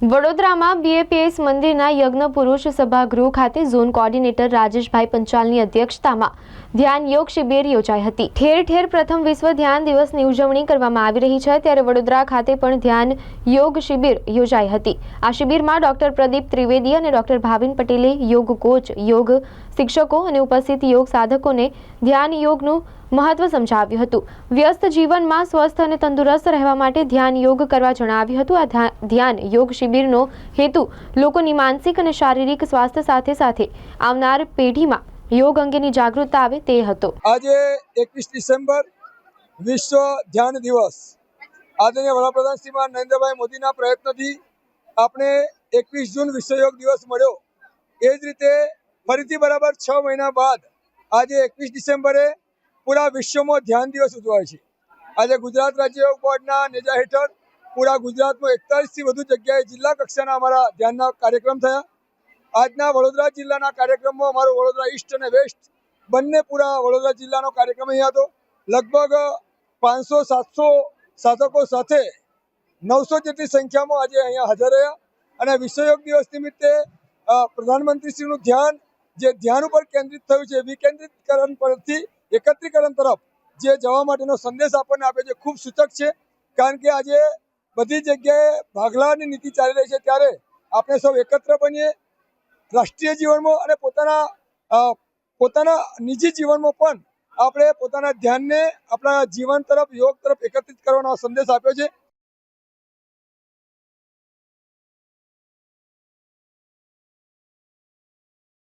વડોદરામાં બીએપીએસ મંદિરના યજ્ઞ પુરુષ સભાગૃહ ખાતે ઝોન કોર્ડિનેટર રાજેશભાઈ પંચાલની અધ્યક્ષતામાં ધ્યાન યોગ શિબિર યોજાઈ હતી. ઠેર ઠેર પ્રથમ વિશ્વ ધ્યાન દિવસની ઉજવણી કરવામાં આવી રહી છે, ત્યારે વડોદરા ખાતે પણ ધ્યાન યોગ શિબિર યોજાઈ હતી. આ શિબિરમાં ડોક્ટર પ્રદીપ ત્રિવેદી અને ડોક્ટર ભાવિન પટેલે યોગ કોચ, યોગ શિક્ષકો અને ઉપસ્થિત યોગ સાધકોને ધ્યાન યોગનું મહત્વ સમજાવ્યું હતું. વ્યસ્ત જીવનમાં સ્વસ્થ અને તંદુરસ્ત રહેવા માટે ધ્યાન યોગ કરવા જણાવ્યું હતું. આ ધ્યાન યોગ શિબિરનો હેતુ લોકોની માનસિક અને શારીરિક સ્વાસ્થ્ય સાથે સાથે આવનાર પેઢીમાં યોગ અંગેની જાગૃતતા આવે તે હતો. આજે એકવીસ ડિસેમ્બર વિશ્વ ધ્યાન દિવસ. આદરણીય વડાપ્રધાન શ્રીમાન નરેન્દ્રભાઈ મોદીના પ્રયત્નથી આપણે એકવીસ જૂન વિશ્વ યોગ દિવસ મળ્યો. એ જ રીતે ફરીથી બરાબર છ મહિના બાદ આજે એકવીસ ડિસેમ્બરે પૂરા વિશ્વમાં ધ્યાન દિવસ ઉજવાય છે. આજે ગુજરાત રાજ્ય યોગ બોર્ડના નેજા હેઠળ પૂરા ગુજરાતમાં એકતાલીસથી વધુ જગ્યાએ જિલ્લા કક્ષાના અમારા ધ્યાનના કાર્યક્રમ થયા. આજના વડોદરા જિલ્લાના કાર્યક્રમમાં અમારો વડોદરા ઈસ્ટ અને વેસ્ટ બંને પૂરા વડોદરા જિલ્લાનો કાર્યક્રમ અહીંયા હતો. લગભગ પાંચસો, સાતસો સાધકો સાથે નવસો જેટલી સંખ્યામાં આજે અહીંયા હાજર રહ્યા અને વિશ્વ યોગ દિવસ નિમિત્તે પ્રધાનમંત્રીશ્રીનું ધ્યાન જે ધ્યાન ઉપર કેન્દ્રિત થયું છે વિકેન્દ્રિતકરણ પરથી એકત્રીકરણ તરફ જે જવા માટેનો સંદેશ આપણને આપે છે ખૂબ સૂચક છે. કારણ કે આજે બધી જગ્યાએ ભાગલાની નીતિ ચાલી રહી છે ત્યારે આપણે સૌ એકત્ર બનીએ રાષ્ટ્રીય જીવનમાં અને પોતાના પોતાના નિજી જીવનમાં પણ આપણે પોતાના ધ્યાનને આપણા જીવન તરફ, યોગ તરફ એકત્રિત કરવાનો સંદેશ આપ્યો છે.